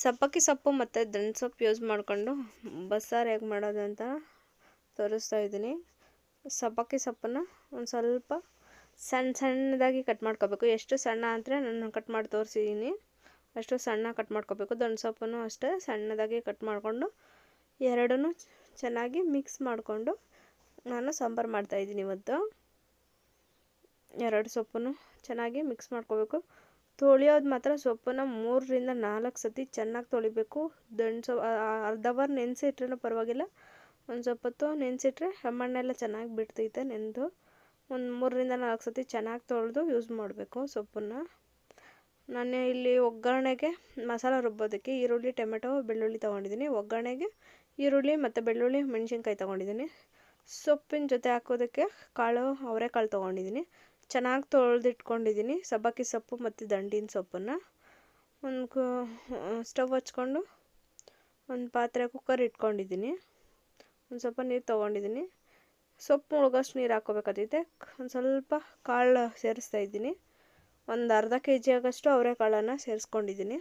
ಸಬ್ಬಕ್ಕಿ ಸೊಪ್ಪು ಮತ್ತು ದನ್ ಸೊಪ್ಪು ಯೂಸ್ ಮಾಡಿಕೊಂಡು ಬಸ್ಸಾರು ಹೇಗೆ ಮಾಡೋದು ಅಂತ ತೋರಿಸ್ತಾ ಇದ್ದೀನಿ. ಸಪ್ಪಕ್ಕಿ ಸೊಪ್ಪನ್ನು ಒಂದು ಸ್ವಲ್ಪ ಸಣ್ಣ ಸಣ್ಣದಾಗಿ ಕಟ್ ಮಾಡ್ಕೋಬೇಕು. ಎಷ್ಟು ಸಣ್ಣ ಅಂದರೆ ನಾನು ಕಟ್ ಮಾಡಿ ತೋರಿಸಿದ್ದೀನಿ ಅಷ್ಟು ಸಣ್ಣ ಕಟ್ ಮಾಡ್ಕೋಬೇಕು. ದೊಣ್ಣೆ ಸೊಪ್ಪನ್ನು ಅಷ್ಟೇ ಸಣ್ಣದಾಗಿ ಕಟ್ ಮಾಡಿಕೊಂಡು ಎರಡನ್ನೂ ಚೆನ್ನಾಗಿ ಮಿಕ್ಸ್ ಮಾಡಿಕೊಂಡು ನಾನು ಸಾಂಬಾರು ಮಾಡ್ತಾಯಿದ್ದೀನಿ ಇವತ್ತು. ಎರಡು ಸೊಪ್ಪನ್ನು ಚೆನ್ನಾಗಿ ಮಿಕ್ಸ್ ಮಾಡ್ಕೋಬೇಕು. ತೊಳೆಯೋದು ಮಾತ್ರ ಸೊಪ್ಪನ್ನು ಮೂರರಿಂದ ನಾಲ್ಕು ಸತಿ ಚೆನ್ನಾಗಿ ತೊಳಿಬೇಕು. ದಂಡು ಅರ್ಧ ಅವರ್ ನೆನೆಸಿಟ್ರೂ ಪರವಾಗಿಲ್ಲ. ಒಂದು ಸ್ವಲ್ಪ ಹೊತ್ತು ನೆನೆಸಿಟ್ರೆ ಮಣ್ಣೆಲ್ಲ ಚೆನ್ನಾಗಿ ಬಿಡ್ತೈತೆ ನೆಂದು. ಒಂದು ಮೂರರಿಂದ ನಾಲ್ಕು ಸತಿ ಚೆನ್ನಾಗಿ ತೊಳೆದು ಯೂಸ್ ಮಾಡಬೇಕು ಸೊಪ್ಪನ್ನು. ನಾನು ಇಲ್ಲಿ ಒಗ್ಗರಣೆಗೆ ಮಸಾಲ ರುಬ್ಬೋದಕ್ಕೆ ಈರುಳ್ಳಿ, ಟೊಮೆಟೊ, ಬೆಳ್ಳುಳ್ಳಿ ತೊಗೊಂಡಿದ್ದೀನಿ. ಒಗ್ಗರಣೆಗೆ ಈರುಳ್ಳಿ ಮತ್ತು ಬೆಳ್ಳುಳ್ಳಿ, ಮೆಣಸಿನ್ಕಾಯಿ ತೊಗೊಂಡಿದ್ದೀನಿ. ಸೊಪ್ಪಿನ ಜೊತೆ ಹಾಕೋದಕ್ಕೆ ಕಾಳು, ಅವರೆಕಾಳು ತೊಗೊಂಡಿದ್ದೀನಿ. ಚೆನ್ನಾಗಿ ತೊಳೆದಿಟ್ಕೊಂಡಿದ್ದೀನಿ. ಸಬ್ಬಕ್ಕಿ ಸೊಪ್ಪು ಮತ್ತು ದಂಡಿನ ಸೊಪ್ಪನ್ನು. ಒಂದು ಸ್ಟವ್ ಹಚ್ಕೊಂಡು ಒಂದು ಪಾತ್ರೆ ಕುಕ್ಕರ್ ಇಟ್ಕೊಂಡಿದ್ದೀನಿ. ಒಂದು ಸ್ವಲ್ಪ ನೀರು ತೊಗೊಂಡಿದ್ದೀನಿ. ಸೊಪ್ಪು ಮುಳುಗೋಷ್ಟು ನೀರು ಹಾಕೋಬೇಕಾದೈತೆ ಒಂದು ಸ್ವಲ್ಪ ಕಾಳು ಸೇರಿಸ್ತಾ ಇದ್ದೀನಿ. ಒಂದು ಅರ್ಧ ಕೆ ಜಿ ಆಗೋಷ್ಟು ಅವರೆಕಾಳನ್ನು ಸೇರಿಸ್ಕೊಂಡಿದ್ದೀನಿ.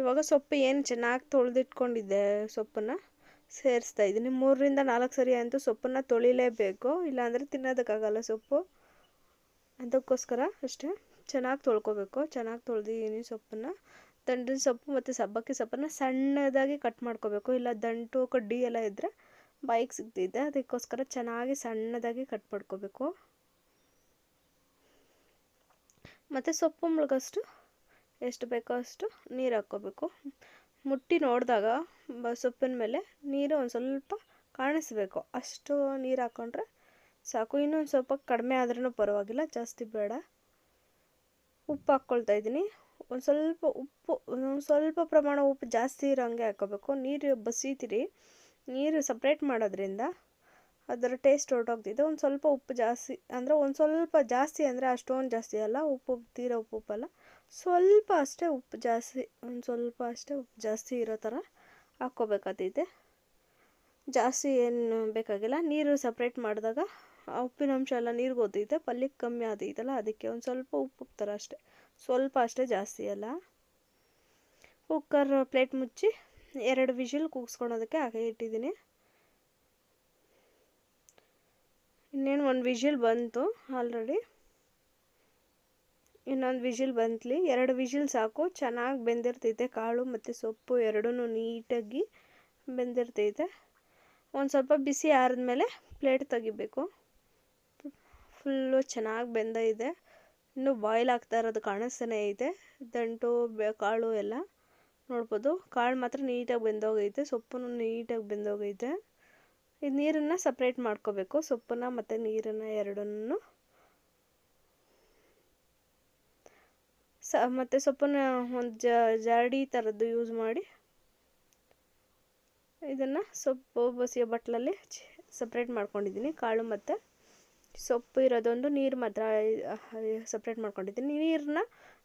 ಇವಾಗ ಸೊಪ್ಪು ಏನು ಚೆನ್ನಾಗಿ ತೊಳೆದಿಟ್ಕೊಂಡಿದ್ದೆ ಸೊಪ್ಪನ್ನು ಸೇರಿಸ್ತಾ ಇದ್ದೀನಿ. ಮೂರರಿಂದ ನಾಲ್ಕು ಸರಿ ಅಂತೂ ಸೊಪ್ಪನ್ನು ತೊಳಿಲೇಬೇಕು. ಇಲ್ಲಾಂದರೆ ತಿನ್ನೋದಕ್ಕಾಗಲ್ಲ ಸೊಪ್ಪು. ಅದಕ್ಕೋಸ್ಕರ ಅಷ್ಟೇ. ಚೆನ್ನಾಗಿ ತೊಳ್ಕೊಬೇಕು. ಚೆನ್ನಾಗಿ ತೊಳೆದಿದ್ದೀನಿ ಸೊಪ್ಪನ್ನು. ದಂಡಿನ ಸೊಪ್ಪು ಮತ್ತು ಸಬ್ಬಕ್ಕಿ ಸೊಪ್ಪನ್ನು ಸಣ್ಣದಾಗಿ ಕಟ್ ಮಾಡ್ಕೋಬೇಕು. ಇಲ್ಲ ದಂಟು, ಕಡ್ಡಿ ಎಲ್ಲ ಇದ್ದರೆ ಬಾಯಿಗೆ ಸಿಗ್ತಿದ್ದೆ ಅದಕ್ಕೋಸ್ಕರ ಚೆನ್ನಾಗಿ ಸಣ್ಣದಾಗಿ ಕಟ್ ಮಾಡ್ಕೋಬೇಕು. ಮತ್ತು ಸೊಪ್ಪು ಮುಳುಗಷ್ಟು, ಎಷ್ಟು ಬೇಕೋ ಅಷ್ಟು ನೀರು ಹಾಕ್ಕೋಬೇಕು. ಮುಟ್ಟಿ ನೋಡಿದಾಗ ಸೊಪ್ಪಿನ ಮೇಲೆ ನೀರು ಒಂದು ಸ್ವಲ್ಪ ಕಾಣಿಸ್ಬೇಕು. ಅಷ್ಟು ನೀರು ಹಾಕ್ಕೊಂಡ್ರೆ ಸಾಕು, ಇನ್ನೊಂದು ಸ್ವಲ್ಪ ಕಡಿಮೆ ಆದ್ರೂ ಪರವಾಗಿಲ್ಲ, ಜಾಸ್ತಿ ಬೇಡ. ಉಪ್ಪು ಹಾಕ್ಕೊಳ್ತಾ ಇದ್ದೀನಿ. ಒಂದು ಸ್ವಲ್ಪ ಉಪ್ಪು, ಒಂದು ಸ್ವಲ್ಪ ಪ್ರಮಾಣ ಉಪ್ಪು ಜಾಸ್ತಿ ಇರೋಂಗೆ ಹಾಕ್ಕೋಬೇಕು ನೀರು ಬಸೀತಿರಿ. ನೀರು ಸಪ್ರೇಟ್ ಮಾಡೋದ್ರಿಂದ ಅದರ ಟೇಸ್ಟ್ ಹೊರಟೋಗ್ತಿದೆ. ಒಂದು ಸ್ವಲ್ಪ ಉಪ್ಪು ಜಾಸ್ತಿ, ಅಂದರೆ ಒಂದು ಸ್ವಲ್ಪ ಜಾಸ್ತಿ ಅಂದರೆ ಅಷ್ಟೊಂದು ಜಾಸ್ತಿ ಅಲ್ಲ, ಉಪ್ಪು ತೀರ ಉಪ್ಪು ಉಪ್ಪಲ್ಲ. ಸ್ವಲ್ಪ ಅಷ್ಟೇ ಉಪ್ಪು ಜಾಸ್ತಿ, ಒಂದು ಸ್ವಲ್ಪ ಅಷ್ಟೇ ಉಪ್ಪು ಜಾಸ್ತಿ ಇರೋ ಥರ ಹಾಕ್ಕೋಬೇಕಾಗ್ತೈತೆ ಜಾಸ್ತಿ ಏನು ಬೇಕಾಗಿಲ್ಲ. ನೀರು ಸಪ್ರೇಟ್ ಮಾಡಿದಾಗ ಆ ಉಪ್ಪಿನ ಅಂಶ ಎಲ್ಲ ನೀರಿಗೆ ಓದೈತೆ ಪಲ್ಯಕ್ಕೆ ಕಮ್ಮಿ ಆದೈತಲ್ಲ, ಅದಕ್ಕೆ ಒಂದು ಸ್ವಲ್ಪ ಉಪ್ಪು ಥರ ಅಷ್ಟೇ. ಸ್ವಲ್ಪ ಅಷ್ಟೇ ಜಾಸ್ತಿ ಅಲ್ಲ. ಕುಕ್ಕರ್ ಪ್ಲೇಟ್ ಮುಚ್ಚಿ ಎರಡು ವಿಷಿಲ್ ಕೂಗಿಸ್ಕೊಳೋದಕ್ಕೆ ಹಾಗೆ ಇಟ್ಟಿದ್ದೀನಿ. ಇನ್ನೇನು ಒಂದು ವಿಷಿಲ್ ಬಂತು ಆಲ್ರೆಡಿ. ಇನ್ನೊಂದು ವಿಷಿಲ್ ಬಂತಲಿ. ಎರಡು ವಿಷಿಲ್ ಸಾಕು, ಚೆನ್ನಾಗಿ ಬೆಂದಿರ್ತೈತೆ ಕಾಳು ಮತ್ತು ಸೊಪ್ಪು ಎರಡೂ ನೀಟಾಗಿ ಬೆಂದಿರ್ತೈತೆ. ಒಂದು ಸ್ವಲ್ಪ ಬಿಸಿ ಆರಿದ್ಮೇಲೆ ಪ್ಲೇಟ್ ತೆಗಿಬೇಕು. ಫುಲ್ಲು ಚೆನ್ನಾಗಿ ಬೆಂದ ಇದೆ. ಇನ್ನೂ ಬಾಯ್ಲ್ ಆಗ್ತಾ ಇರೋದು ಕಾಣಿಸ್ತಾನೆ ಐತೆ ದಂಟು ಕಾಳು ಎಲ್ಲ ನೋಡ್ಬೋದು. ಕಾಳು ಮಾತ್ರ ನೀಟಾಗಿ ಬೆಂದೋಗೈತೆ ಸೊಪ್ಪು ನೀಟಾಗಿ ಬೆಂದೋಗೈತೆ. ಇದು ನೀರನ್ನು ಸಪ್ರೇಟ್ ಮಾಡ್ಕೋಬೇಕು. ಸೊಪ್ಪನ್ನ ಮತ್ತು ನೀರನ್ನು ಎರಡನ್ನೂ. ಸ, ಮತ್ತು ಸೊಪ್ಪನ್ನು ಒಂದು ಜಾಡಿ ಥರದ್ದು ಯೂಸ್ ಮಾಡಿ ಇದನ್ನು ಸೊಪ್ಪು, ಬಸಿಯೋ ಬಟ್ಲಲ್ಲಿ ಸಪ್ರೇಟ್ ಮಾಡ್ಕೊಂಡಿದ್ದೀನಿ. ಕಾಳು ಮತ್ತು ಸೊಪ್ಪು ಇರೋದೊಂದು ನೀರು ಮಾತ್ರ ಸಪ್ರೇಟ್ ಮಾಡ್ಕೊಂಡಿದ್ದೀನಿ. ನೀರನ್ನ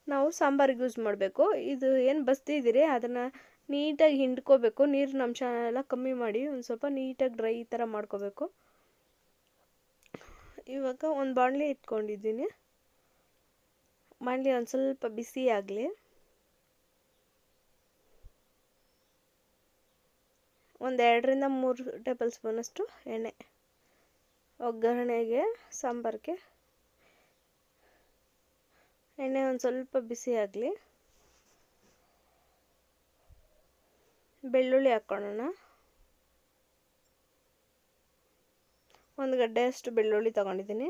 ನಾವು ಸಾಂಬಾರಿಗೆ ಯೂಸ್ ಮಾಡಬೇಕು. ಇದು ಏನು ಬಸ್ತಿದ್ದೀರಿ ಅದನ್ನು ನೀಟಾಗಿ ಹಿಂಡ್ಕೋಬೇಕು. ನೀರಿನ ಅಂಶ ಎಲ್ಲ ಕಮ್ಮಿ ಮಾಡಿ ಒಂದು ಸ್ವಲ್ಪ ನೀಟಾಗಿ ಡ್ರೈ ಈ ಥರ ಮಾಡ್ಕೋಬೇಕು. ಇವಾಗ ಒಂದು ಬಾಣಲಿ ಇಟ್ಕೊಂಡಿದ್ದೀನಿ. ಬಾಣಲಿ ಒಂದು ಸ್ವಲ್ಪ ಬಿಸಿ ಆಗಲಿ. ಒಂದು ಎರಡರಿಂದ ಮೂರು ಟೇಬಲ್ ಸ್ಪೂನಷ್ಟು ಎಣ್ಣೆ. ಒಗ್ಗರಣೆಗೆ, ಸಾಂಬಾರಿಗೆ. ಎಣ್ಣೆ ಒಂದು ಸ್ವಲ್ಪ ಬಿಸಿ ಆಗಲಿ. ಬೆಳ್ಳುಳ್ಳಿ ಹಾಕ್ಕೊಳ್ಳೋಣ ಒಂದು ಗಡ್ಡೆಯಷ್ಟು ಬೆಳ್ಳುಳ್ಳಿ ತೊಗೊಂಡಿದ್ದೀನಿ.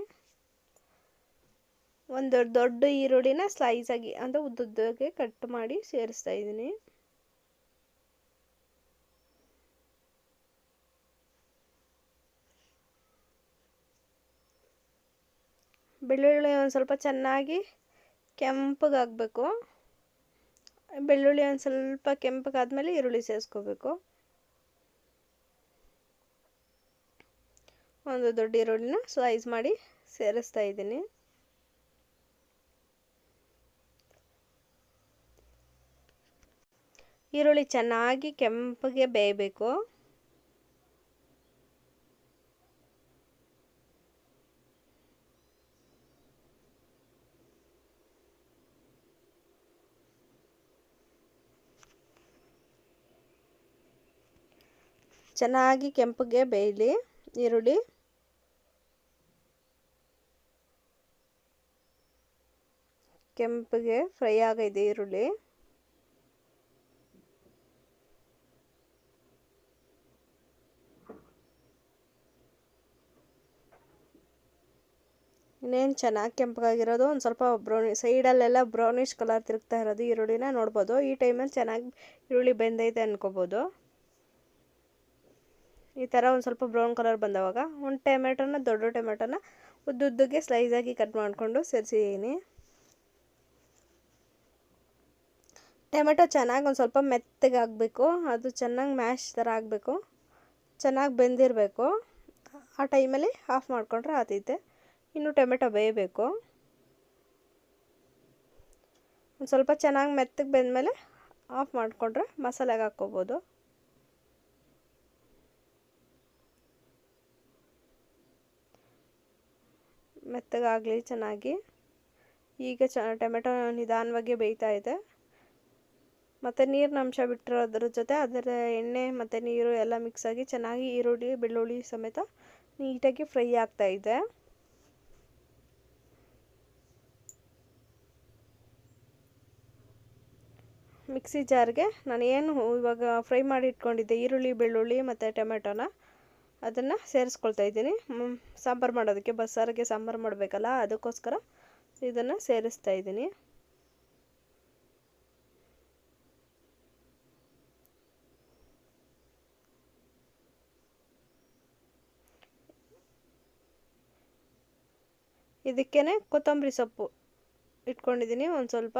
ಒಂದು ದೊಡ್ಡ ಈರುಳ್ಳಿನ ಸ್ಲೈಸಾಗಿ ಅಂದರೆ ಉದ್ದುದ್ದಕ್ಕೆ ಕಟ್ ಮಾಡಿ ಸೇರಿಸ್ತಾ ಇದ್ದೀನಿ. ಬೆಳ್ಳುಳ್ಳಿ ಒಂದು ಸ್ವಲ್ಪ ಚೆನ್ನಾಗಿ ಕೆಂಪಗಾಗಬೇಕು. ಬೆಳ್ಳುಳ್ಳಿ ಒಂದು ಸ್ವಲ್ಪ ಕೆಂಪಗಾದ್ಮೇಲೆ ಈರುಳ್ಳಿ ಸೇರಿಸ್ಕೋಬೇಕು. ಒಂದು ದೊಡ್ಡ ಈರುಳ್ಳಿನ ಸ್ಲೈಸ್ ಮಾಡಿ ಸೇರಿಸ್ತಾ ಇದ್ದೀನಿ. ಈರುಳ್ಳಿ ಚೆನ್ನಾಗಿ ಕೆಂಪಗೆ ಬೇಯಬೇಕು. ಚೆನ್ನಾಗಿ ಕೆಂಪಗೆ ಬೇಯಲಿ, ಈರುಳ್ಳಿ. ಕೆಂಪಗೆ ಫ್ರೈ ಆಗೈದೆ ಈರುಳ್ಳಿ. ಇನ್ನೇನು ಚೆನ್ನಾಗಿ ಕೆಂಪಗಾಗಿರೋದು, ಒಂದು ಸ್ವಲ್ಪ ಬ್ರೌನಿ ಸೈಡಲ್ಲೆಲ್ಲ ಬ್ರೌನಿಷ್ ಕಲರ್ ತಿರುಗ್ತಾ ಇರೋದು ಈರುಳ್ಳಿನ ನೋಡ್ಬೋದು. ಈ ಟೈಮಲ್ಲಿ ಚೆನ್ನಾಗಿ ಈರುಳ್ಳಿ ಬೆಂದೈತೆ ಅನ್ಕೋಬೋದು. ಈ ಥರ ಒಂದು ಸ್ವಲ್ಪ ಬ್ರೌನ್ ಕಲರ್ ಬಂದವಾಗ ಒಂದು ಟೊಮೆಟೊನ, ದೊಡ್ಡ ಟೊಮೆಟೊನ ಉದ್ದುದ್ದಕ್ಕೆ ಸ್ಲೈಸಾಗಿ ಕಟ್ ಮಾಡಿಕೊಂಡು ಸೇರಿಸಿದ್ದೀನಿ ಟೊಮೆಟೊ ಚೆನ್ನಾಗಿ ಒಂದು ಸ್ವಲ್ಪ ಮೆತ್ತಗೆ ಆಗಬೇಕು, ಅದು ಚೆನ್ನಾಗಿ ಮ್ಯಾಶ್ ಥರ ಆಗಬೇಕು, ಚೆನ್ನಾಗಿ ಬೆಂದಿರಬೇಕು. ಆ ಟೈಮಲ್ಲಿ ಆಫ್ ಮಾಡಿಕೊಂಡ್ರೆ ಆತೈತೆ. ಇನ್ನು ಟೊಮೆಟೊ ಬೇಯಬೇಕು. ಒಂದು ಸ್ವಲ್ಪ ಚೆನ್ನಾಗಿ ಮೆತ್ತಗೆ ಬೆಂದಮೇಲೆ ಆಫ್ ಮಾಡಿಕೊಂಡ್ರೆ ಮಸಾಲೆಗೆ ಹಾಕ್ಕೋಬೋದು. ಮೆತ್ತಗಾಗಲಿ ಚೆನ್ನಾಗಿ. ಈಗ ಚ, ಟೊಮೆಟೊ ನಿಧಾನವಾಗಿ ಬೇಯ್ತಾ ಇದೆ. ಮತ್ತು ನೀರಿನ ಅಂಶ ಬಿಟ್ಟಿರೋದ್ರ ಜೊತೆ ಅದರ ಎಣ್ಣೆ ಮತ್ತು ನೀರು ಎಲ್ಲ ಮಿಕ್ಸಾಗಿ ಚೆನ್ನಾಗಿ ಈರುಳ್ಳಿ, ಬೆಳ್ಳುಳ್ಳಿ ಸಮೇತ ನೀಟಾಗಿ ಫ್ರೈ ಆಗ್ತಾ ಇದೆ. ಮಿಕ್ಸಿ ಜಾರ್ಗೆ ನಾನು ಏನು ಇವಾಗ ಫ್ರೈ ಮಾಡಿ ಇಟ್ಕೊಂಡಿದ್ದೆ ಈರುಳ್ಳಿ, ಬೆಳ್ಳುಳ್ಳಿ ಮತ್ತು ಟೊಮೆಟೊನ. ಅದನ್ನು ಸೇರಿಸ್ಕೊಳ್ತಾ ಇದ್ದೀನಿ. ಸಾಂಬಾರು ಮಾಡೋದಕ್ಕೆ ಬಸ್ಸಾರಿಗೆ ಸಾಂಬಾರು ಮಾಡಬೇಕಲ್ಲ, ಅದಕ್ಕೋಸ್ಕರ ಇದನ್ನು ಸೇರಿಸ್ತಾ ಇದ್ದೀನಿ. ಇದಕ್ಕೇ ಕೊತ್ತಂಬರಿ ಸೊಪ್ಪು ಇಟ್ಕೊಂಡಿದ್ದೀನಿ, ಒಂದು ಸ್ವಲ್ಪ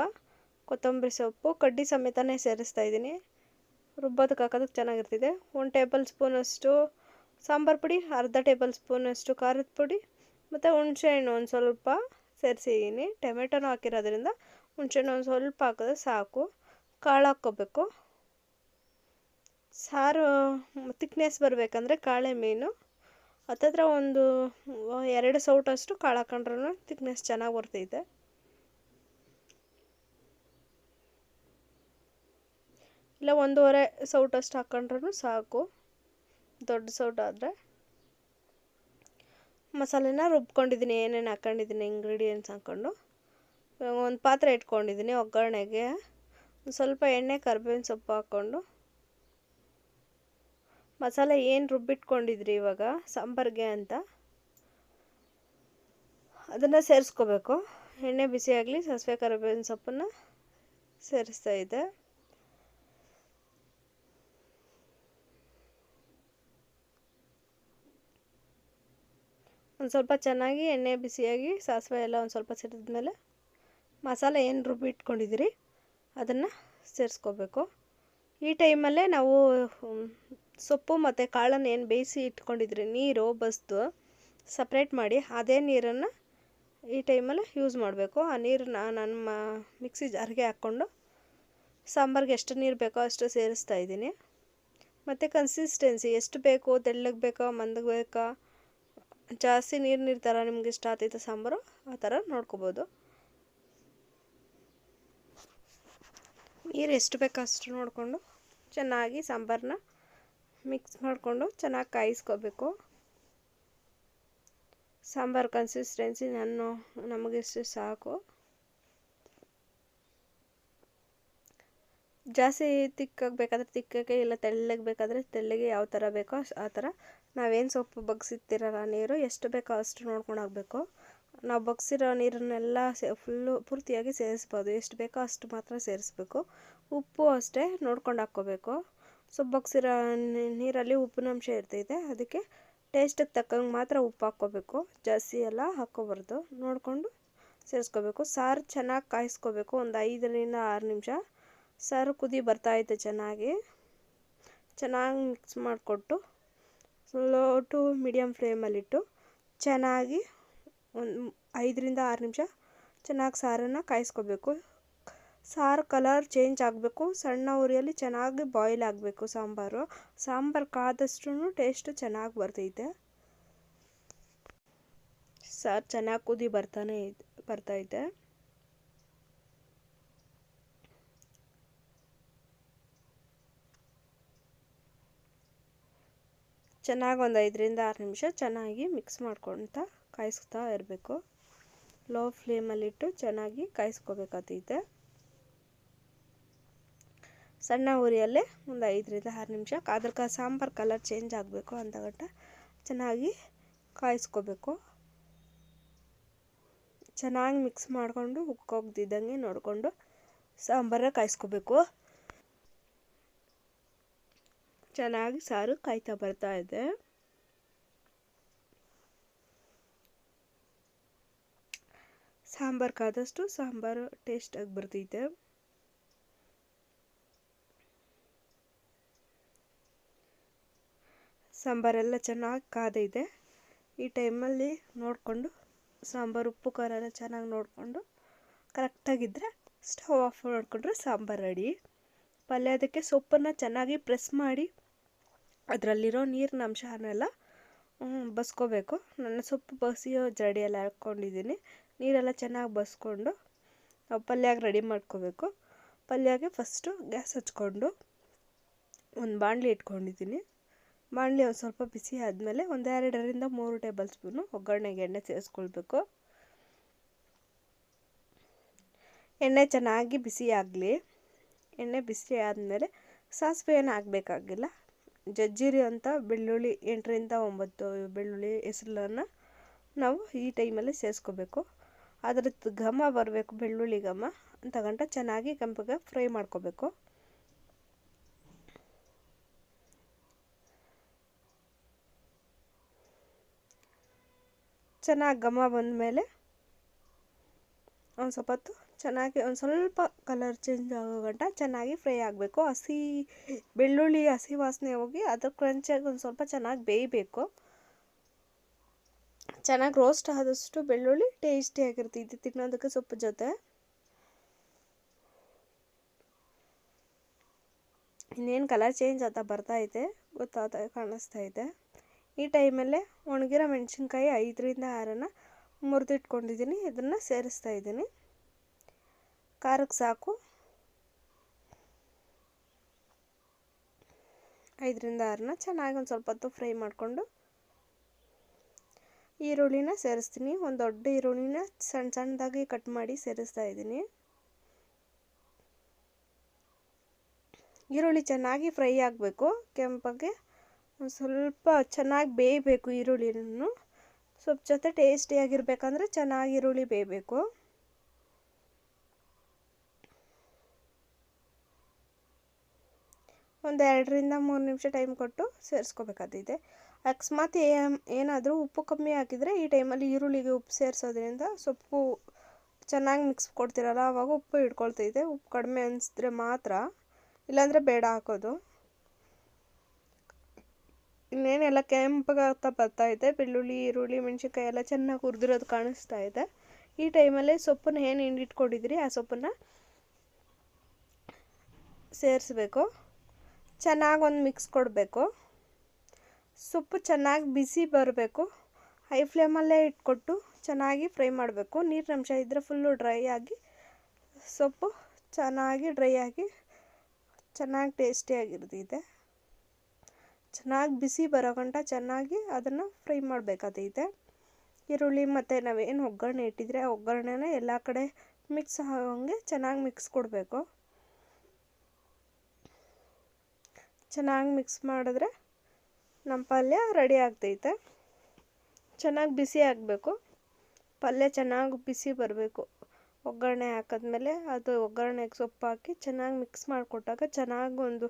ಕೊತ್ತಂಬರಿ ಸೊಪ್ಪು, ಕಡ್ಡಿ ಸಮೇತನೇ ಸೇರಿಸ್ತಾ ಇದ್ದೀನಿ. ರುಬ್ಬೋದಕ್ಕೆ ಹಾಕೋದಕ್ಕೆ ಚೆನ್ನಾಗಿರ್ತಿದೆ. ಒಂದು ಟೇಬಲ್ ಸ್ಪೂನಷ್ಟು ಸಾಂಬಾರು ಪುಡಿ, ಅರ್ಧ ಟೇಬಲ್ ಸ್ಪೂನಷ್ಟು ಖಾರದ ಪುಡಿ, ಮತ್ತು ಹುಣಸೆಹಣ್ಣು ಒಂದು ಸ್ವಲ್ಪ ಸೇರಿಸಿದ್ದೀನಿ. ಟೊಮೆಟೊನೂ ಹಾಕಿರೋದ್ರಿಂದ ಹುಣಸೆಹಣ್ಣು ಒಂದು ಸ್ವಲ್ಪ ಹಾಕಿದ್ರೆ ಸಾಕು. ಕಾಳು ಹಾಕ್ಕೋಬೇಕು. ಸಾರು ತಿಕ್ನೆಸ್ ಬರಬೇಕಂದ್ರೆ ಕಾಳೆ ಮೀನು. ಹತ್ತತ್ರ ಒಂದು, ಎರಡು ಸೌಟಷ್ಟು ಕಾಳು ಹಾಕೊಂಡ್ರೂ ತಿಕ್ನೆಸ್ ಚೆನ್ನಾಗಿ ಬರ್ತೈತೆ. ಇಲ್ಲ, ಒಂದೂವರೆ ಸೌಟಷ್ಟು ಹಾಕೊಂಡ್ರೂ ಸಾಕು. ದೊಡ್ಡ ಸೌಟ್ ಆದರೆ ಮಸಾಲೆನ ರುಬ್ಕೊಂಡಿದ್ದೀನಿ, ಏನೇನು ಹಾಕೊಂಡಿದ್ದೀನಿ ಇಂಗ್ರೀಡಿಯೆಂಟ್ಸ್ ಹಾಕ್ಕೊಂಡು ಒಂದು ಪಾತ್ರೆ ಇಟ್ಕೊಂಡಿದ್ದೀನಿ ಒಗ್ಗರಣೆಗೆ. ಸ್ವಲ್ಪ ಎಣ್ಣೆ, ಕರ್ಬೇವಿನ ಸೊಪ್ಪು ಹಾಕ್ಕೊಂಡು ಮಸಾಲೆ ಏನು ರುಬ್ಬಿಟ್ಕೊಂಡಿದ್ರಿ ಇವಾಗ? ಸಾಂಬಾರಿಗೆ ಅಂತ. ಅದನ್ನು ಸೇರಿಸ್ಕೋಬೇಕು. ಎಣ್ಣೆ ಬಿಸಿಯಾಗಲಿ ಸಾಸಿವೆ, ಕರಿಬೇವಿನ ಸೊಪ್ಪನ್ನು ಸೇರಿಸ್ತಾ ಇದೆ. ಒಂದು ಸ್ವಲ್ಪ ಚೆನ್ನಾಗಿ ಎಣ್ಣೆ ಬಿಸಿಯಾಗಿ ಸಾಸಿವೆ ಎಲ್ಲ ಒಂದು ಸ್ವಲ್ಪ ಸಿಡಿದ್ಮೇಲೆ ಮಸಾಲೆ ಏನು ರುಬ್ಬಿ ಇಟ್ಕೊಂಡಿದ್ದೀರಿ, ಅದನ್ನು ಸೇರಿಸ್ಕೋಬೇಕು. ಈ ಟೈಮಲ್ಲೇ ನಾವು ಸೊಪ್ಪು ಮತ್ತು ಕಾಳನ್ನು ಏನು ಬೇಯಿಸಿ ಇಟ್ಕೊಂಡಿದ್ರಿ ನೀರು ಬಸ್ದು ಸಪ್ರೇಟ್ ಮಾಡಿ ಅದೇ ನೀರನ್ನು ಈ ಟೈಮಲ್ಲಿ ಯೂಸ್ ಮಾಡಬೇಕು. ಆ ನೀರನ್ನ ನಾನು ಮಿಕ್ಸಿ ಜಾರಿಗೆ ಹಾಕ್ಕೊಂಡು ಸಾಂಬಾರ್ಗೆ ಎಷ್ಟು ನೀರು ಬೇಕೋ ಅಷ್ಟು ಸೇರಿಸ್ತಾ ಇದ್ದೀನಿ. ಮತ್ತು ಕನ್ಸಿಸ್ಟೆನ್ಸಿ ಎಷ್ಟು ಬೇಕೋ, ತೆಳ್ಳಗೆ ಬೇಕೋ, ಮಂದಗೆ ಬೇಕಾ ಜಾಸ್ತಿ ನೀರು ನೀರು ಥರ ನಿಮ್ಗೆ ಇಷ್ಟ ಆಗ್ತೈತೆ ಸಾಂಬಾರು, ಆ ಥರ ನೋಡ್ಕೋಬೋದು. ನೀರು ಎಷ್ಟು ಬೇಕೋ ಅಷ್ಟು ನೋಡಿಕೊಂಡು ಚೆನ್ನಾಗಿ ಸಾಂಬಾರನ್ನ ಮಿಕ್ಸ್ ಮಾಡಿಕೊಂಡು ಚೆನ್ನಾಗಿ ಕಾಯಿಸ್ಕೋಬೇಕು. ಸಾಂಬಾರು ಕನ್ಸಿಸ್ಟೆನ್ಸಿ ನಾನು ನಮಗಿಷ್ಟು ಸಾಕು. ಜಾಸ್ತಿ ತಿಕ್ಕಾಗಬೇಕಾದ್ರೆ ತಿಕ್ಕಕ್ಕೆ ಇಲ್ಲ ತೆಳ್ಳಗೆ ಬೇಕಾದರೆ ತೆಳ್ಳಗೆ ಯಾವ ಥರ ಬೇಕೋ ಆ ಥರ ನಾವೇನು ಸೊಪ್ಪು ಬಗ್ಸಿರ್ತೀರಲ್ಲ ನೀರು, ಎಷ್ಟು ಬೇಕೋ ಅಷ್ಟು ನೋಡ್ಕೊಂಡು ಹಾಕಬೇಕು. ನಾವು ಬಗ್ಸಿರೋ ನೀರನ್ನೆಲ್ಲ ಸೇ ಫುಲ್ಲು ಪೂರ್ತಿಯಾಗಿ ಸೇರಿಸ್ಬೋದು. ಎಷ್ಟು ಬೇಕೋ ಅಷ್ಟು ಮಾತ್ರ ಸೇರಿಸ್ಬೇಕು. ಉಪ್ಪು ಅಷ್ಟೇ ನೋಡ್ಕೊಂಡು ಹಾಕ್ಕೋಬೇಕು. ಸೊ ಬಗ್ಸಿರೋ ನೀರಲ್ಲಿ ಉಪ್ಪಿನಂಶ ಇರ್ತೈತೆ, ಅದಕ್ಕೆ ಟೇಸ್ಟಿಗೆ ತಕ್ಕಂಗೆ ಮಾತ್ರ ಉಪ್ಪು ಹಾಕ್ಕೋಬೇಕು. ಜಾಸ್ತಿ ಎಲ್ಲ ಹಾಕ್ಕೋಬಾರ್ದು. ನೋಡಿಕೊಂಡು ಸೇರಿಸ್ಕೋಬೇಕು. ಸಾರು ಚೆನ್ನಾಗಿ ಕಾಯಿಸ್ಕೋಬೇಕು. ಒಂದು ಐದರಿಂದ ಆರು ನಿಮಿಷ. ಸಾರು ಕುದಿ ಬರ್ತಾಯಿದೆ ಚೆನ್ನಾಗಿ. ಚೆನ್ನಾಗಿ ಮಿಕ್ಸ್ ಮಾಡಿಕೊಟ್ಟು ಲೋ ಟು ಮೀಡಿಯಮ್ ಫ್ಲೇಮಲ್ಲಿಟ್ಟು ಚೆನ್ನಾಗಿ ಒಂದು ಐದರಿಂದ ಆರು ನಿಮಿಷ ಚೆನ್ನಾಗಿ ಸಾರನ್ನು ಕಾಯಿಸ್ಕೋಬೇಕು. ಸಾರು ಕಲರ್ ಚೇಂಜ್ ಆಗಬೇಕು. ಸಣ್ಣ ಉರಿಯಲ್ಲಿ ಚೆನ್ನಾಗಿ ಬಾಯ್ಲ್ ಆಗಬೇಕು ಸಾಂಬಾರು. ಸಾಂಬಾರು ಕಾದಷ್ಟು ಟೇಸ್ಟು ಚೆನ್ನಾಗಿ ಬರ್ತೈತೆ. ಸಾರು ಚೆನ್ನಾಗಿ ಕುದಿ ಬರ್ತಾನೆ ಬರ್ತೈತೆ ಚೆನ್ನಾಗಿ ಒಂದು ಐದರಿಂದ ಆರು ನಿಮಿಷ ಚೆನ್ನಾಗಿ ಮಿಕ್ಸ್ ಮಾಡ್ಕೊಳ್ತಾ ಕಾಯಿಸ್ತಾ ಇರಬೇಕು. ಲೋ ಫ್ಲೇಮಲ್ಲಿಟ್ಟು ಚೆನ್ನಾಗಿ ಕಾಯಿಸ್ಕೋಬೇಕಾಗ್ತೈತೆ. ಸಣ್ಣ ಉರಿಯಲ್ಲೇ ಒಂದು ಐದರಿಂದ ಆರು ನಿಮಿಷ. ಅದ್ರ ಸಾಂಬಾರು ಕಲರ್ ಚೇಂಜ್ ಆಗಬೇಕು ಅಂತ ಚೆನ್ನಾಗಿ ಕಾಯಿಸ್ಕೋಬೇಕು. ಚೆನ್ನಾಗಿ ಮಿಕ್ಸ್ ಮಾಡಿಕೊಂಡು ಉಕ್ಕೋಗ್ದಿದ್ದಂಗೆ ನೋಡಿಕೊಂಡು ಸಾಂಬಾರ ಕಾಯಿಸ್ಕೋಬೇಕು. ಚೆನ್ನಾಗಿ ಸಾರು ಕಾಯ್ತಾ ಬರ್ತಾ ಇದೆ. ಸಾಂಬಾರು ಕಾದಷ್ಟು ಸಾಂಬಾರು ಟೇಸ್ಟಾಗಿ ಬರ್ತೈತೆ ಸಾಂಬಾರೆಲ್ಲ ಚೆನ್ನಾಗಿ ಕಾದೈತೆ ಈ ಟೈಮಲ್ಲಿ ನೋಡಿಕೊಂಡು ಸಾಂಬಾರು, ಉಪ್ಪು, ಖಾರ ಎಲ್ಲ ಚೆನ್ನಾಗಿ ನೋಡಿಕೊಂಡು ಕರೆಕ್ಟಾಗಿದ್ದರೆ ಸ್ಟವ್ ಆಫ್ ಮಾಡಿಕೊಂಡ್ರೆ ಸಾಂಬಾರು ರೆಡಿ ಪಲ್ಯ ಅದಕ್ಕೆ ಸೊಪ್ಪನ್ನು ಚೆನ್ನಾಗಿ ಪ್ರೆಸ್ ಮಾಡಿ ಅದರಲ್ಲಿರೋ ನೀರಿನ ಅಂಶನೆಲ್ಲ ಬಸ್ಕೋಬೇಕು. ನನ್ನ ಸೊಪ್ಪು ಬಸಿಯೋ ಜಡಿಯೆಲ್ಲ ಹಾಕ್ಕೊಂಡಿದ್ದೀನಿ ನೀರೆಲ್ಲ ಚೆನ್ನಾಗಿ ಬಸ್ಕೊಂಡು ಪಲ್ಯಾಗ ರೆಡಿ ಮಾಡ್ಕೋಬೇಕು. ಪಲ್ಯಾಗೆ ಫಸ್ಟು ಗ್ಯಾಸ್ ಹಚ್ಕೊಂಡು ಒಂದು ಬಾಣಲಿ ಇಟ್ಕೊಂಡಿದ್ದೀನಿ. ಬಾಣಲಿ ಒಂದು ಸ್ವಲ್ಪ ಬಿಸಿ ಆದಮೇಲೆ ಒಂದು ಎರಡರಿಂದ ಮೂರು ಟೇಬಲ್ ಸ್ಪೂನು ಒಗ್ಗರಣೆಗೆ ಎಣ್ಣೆ ಸೇರಿಸ್ಕೊಳ್ಬೇಕು. ಎಣ್ಣೆ ಚೆನ್ನಾಗಿ ಬಿಸಿ ಆಗಲಿ. ಎಣ್ಣೆ ಬಿಸಿ ಆದಮೇಲೆ ಸಾಸಿವೆ ಏನು ಹಾಕಬೇಕಾಗಿಲ್ಲ. ಜಜ್ಜಿರಿ ಅಂತ ಬೆಳ್ಳುಳ್ಳಿ ಎಂಟರಿಂದ ಒಂಬತ್ತು ಬೆಳ್ಳುಳ್ಳಿ ಹೆಸರನ್ನ ನಾವು ಈ ಟೈಮಲ್ಲಿ ಸೇರಿಸ್ಕೋಬೇಕು. ಅದ್ರದ್ದು ಘಮ ಬರಬೇಕು, ಬೆಳ್ಳುಳ್ಳಿ ಘಮ. ಅಂತ ಗಂಟ ಚೆನ್ನಾಗಿ ಕೆಂಪಗೆ ಫ್ರೈ ಮಾಡ್ಕೋಬೇಕು. ಚೆನ್ನಾಗಿ ಘಮ ಬಂದಮೇಲೆ ಒಂದು ಸ್ವಲ್ಪ ಹೊತ್ತು ಚೆನ್ನಾಗಿ ಒಂದು ಸ್ವಲ್ಪ ಕಲರ್ ಚೇಂಜ್ ಆಗೋ ಗಂಟ ಚೆನ್ನಾಗಿ ಫ್ರೈ ಆಗಬೇಕು. ಹಸಿ ಬೆಳ್ಳುಳ್ಳಿ, ಹಸಿ ವಾಸನೆ ಹೋಗಿ ಅದ್ರ ಕ್ರಂಚಾಗಿ ಒಂದು ಸ್ವಲ್ಪ ಚೆನ್ನಾಗಿ ಬೇಯಬೇಕು. ಚೆನ್ನಾಗಿ ರೋಸ್ಟ್ ಆದಷ್ಟು ಬೆಳ್ಳುಳ್ಳಿ ಟೇಸ್ಟಿಯಾಗಿರ್ತೈತಿ ತಿನ್ನೋದಕ್ಕೆ ಸೊಪ್ಪು ಜೊತೆ. ಇನ್ನೇನು ಕಲರ್ ಚೇಂಜ್ ಆಗ್ತಾ ಇದೆ, ಗೊತ್ತಾಗ್ತಾ, ಕಾಣಿಸ್ತಾ ಇದೆ. ಈ ಟೈಮಲ್ಲೇ ಒಣಗಿರೋ ಮೆಣಸಿನ್ಕಾಯಿ ಐದರಿಂದ ಆರನ್ನು ಮುರಿದಿಟ್ಕೊಂಡಿದ್ದೀನಿ ಇದನ್ನು ಸೇರಿಸ್ತಾ ಇದ್ದೀನಿ ಖಾರಕ್ಕೆ ಸಾಕು. ಐದರಿಂದ ಆರನ್ನ ಚೆನ್ನಾಗಿ ಒಂದು ಸ್ವಲ್ಪ ಹೊತ್ತು ಫ್ರೈ ಮಾಡಿಕೊಂಡು ಈರುಳ್ಳಿನ ಸೇರಿಸ್ತೀನಿ. ಒಂದು ದೊಡ್ಡ ಈರುಳ್ಳಿನ ಸಣ್ಣ ಸಣ್ಣದಾಗಿ ಕಟ್ ಮಾಡಿ ಸೇರಿಸ್ತಾ ಇದ್ದೀನಿ. ಈರುಳ್ಳಿ ಚೆನ್ನಾಗಿ ಫ್ರೈ ಆಗಬೇಕು. ಕೆಂಪಗೆ ಒಂದು ಸ್ವಲ್ಪ ಚೆನ್ನಾಗಿ ಬೇಯಬೇಕು ಈರುಳ್ಳಿನೂ ಸ್ವಲ್ಪ ಜೊತೆ ಟೇಸ್ಟಿಯಾಗಿರ್ಬೇಕಂದ್ರೆ ಚೆನ್ನಾಗಿ ಈರುಳ್ಳಿ ಬೇಯಬೇಕು. ಒಂದು ಎರಡರಿಂದ ಮೂರು ನಿಮಿಷ ಟೈಮ್ ಕೊಟ್ಟು ಸೇರಿಸ್ಕೋಬೇಕಾದಿದೆ. ಅಕಸ್ಮಾತ್ ಏನಾದರೂ ಉಪ್ಪು ಕಮ್ಮಿ ಹಾಕಿದರೆ ಈ ಟೈಮಲ್ಲಿ ಈರುಳ್ಳಿಗೆ ಉಪ್ಪು ಸೇರಿಸೋದ್ರಿಂದ ಸೊಪ್ಪು ಚೆನ್ನಾಗಿ ಮಿಕ್ಸ್ ಕೊಡ್ತೀರಲ್ಲ ಆವಾಗ ಉಪ್ಪು ಹಿಡ್ಕೊಳ್ತೈತೆ. ಉಪ್ಪು ಕಡಿಮೆ ಅನಿಸಿದ್ರೆ ಮಾತ್ರ, ಇಲ್ಲಾಂದರೆ ಬೇಡ ಹಾಕೋದು. ಇನ್ನೇನೆಲ್ಲ ಕೆಂಪಗಾಗ್ತಾ ಇದೆ, ಬೆಳ್ಳುಳ್ಳಿ, ಈರುಳ್ಳಿ, ಮೆಣಸಿನ್ಕಾಯಿ ಎಲ್ಲ ಚೆನ್ನಾಗಿ ಹುರಿದಿರೋದು ಕಾಣಿಸ್ತಾ ಇದೆ. ಈ ಟೈಮಲ್ಲಿ ಸೊಪ್ಪನ್ನ ಏನು ಹಿಂಡಿಟ್ಕೊಂಡಿದ್ರಿ ಆ ಸೊಪ್ಪನ್ನು ಸೇರಿಸ್ಬೇಕು. ಚೆನ್ನಾಗಿ ಒಂದು ಮಿಕ್ಸ್ ಕೊಡಬೇಕು. ಸೊಪ್ಪು ಚೆನ್ನಾಗಿ ಬಿಸಿ ಬರಬೇಕು. ಹೈ ಫ್ಲೇಮಲ್ಲೇ ಇಟ್ಕೊಟ್ಟು ಚೆನ್ನಾಗಿ ಫ್ರೈ ಮಾಡಬೇಕು. ನೀರಿನಂಶ ಇದ್ದರೆ ಫುಲ್ಲು ಡ್ರೈ ಆಗಿ ಸೊಪ್ಪು ಚೆನ್ನಾಗಿ ಡ್ರೈ ಆಗಿ ಚೆನ್ನಾಗಿ ಟೇಸ್ಟಿಯಾಗಿರ್ತೈತೆ ಚೆನ್ನಾಗಿ ಬಿಸಿ ಬರೋ ಗಂಟ ಚೆನ್ನಾಗಿ ಅದನ್ನು ಫ್ರೈ ಮಾಡಬೇಕಾದೈತೆ ಈರುಳ್ಳಿ ಮತ್ತು ನಾವೇನು ಒಗ್ಗರಣೆ ಇಟ್ಟಿದ್ರೆ ಒಗ್ಗರಣೆನ ಎಲ್ಲ ಕಡೆ ಮಿಕ್ಸ್ ಆಗೋಂಗೆ ಚೆನ್ನಾಗಿ ಮಿಕ್ಸ್ ಕೊಡಬೇಕು. ಚೆನ್ನಾಗಿ ಮಿಕ್ಸ್ ಮಾಡಿದ್ರೆ ನಮ್ಮ ಪಲ್ಯ ರೆಡಿ ಆಗ್ತೈತೆ. ಚೆನ್ನಾಗಿ ಬಿಸಿ ಆಗಬೇಕು. ಪಲ್ಯ ಚೆನ್ನಾಗಿ ಬಿಸಿ ಬರಬೇಕು. ಒಗ್ಗರಣೆ ಹಾಕಿದ್ಮೇಲೆ ಅದು ಒಗ್ಗರಣೆಗೆ ಸೊಪ್ಪು ಹಾಕಿ ಚೆನ್ನಾಗಿ ಮಿಕ್ಸ್ ಮಾಡಿಕೊಟ್ಟಾಗ ಚೆನ್ನಾಗಿ ಒಂದು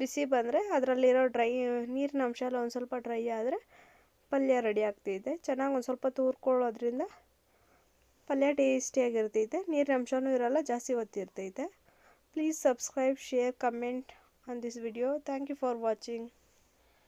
ಬಿಸಿ ಬಂದರೆ ಅದರಲ್ಲಿರೋ ಡ್ರೈ ನೀರಿನ ಅಂಶ ಎಲ್ಲ ಒಂದು ಸ್ವಲ್ಪ ಡ್ರೈ ಆದರೆ ಪಲ್ಯ ರೆಡಿ ಆಗ್ತೈತೆ. ಚೆನ್ನಾಗಿ ಒಂದು ಸ್ವಲ್ಪ ತೂರ್ಕೊಳ್ಳೋದ್ರಿಂದ ಪಲ್ಯ ಟೇಸ್ಟಿಯಾಗಿರ್ತೈತೆ ನೀರಿನ ಅಂಶವೂ ಇರೋಲ್ಲ, ಜಾಸ್ತಿ ಹೊತ್ತಿರ್ತೈತೆ please subscribe share comment on this video. Thank you for watching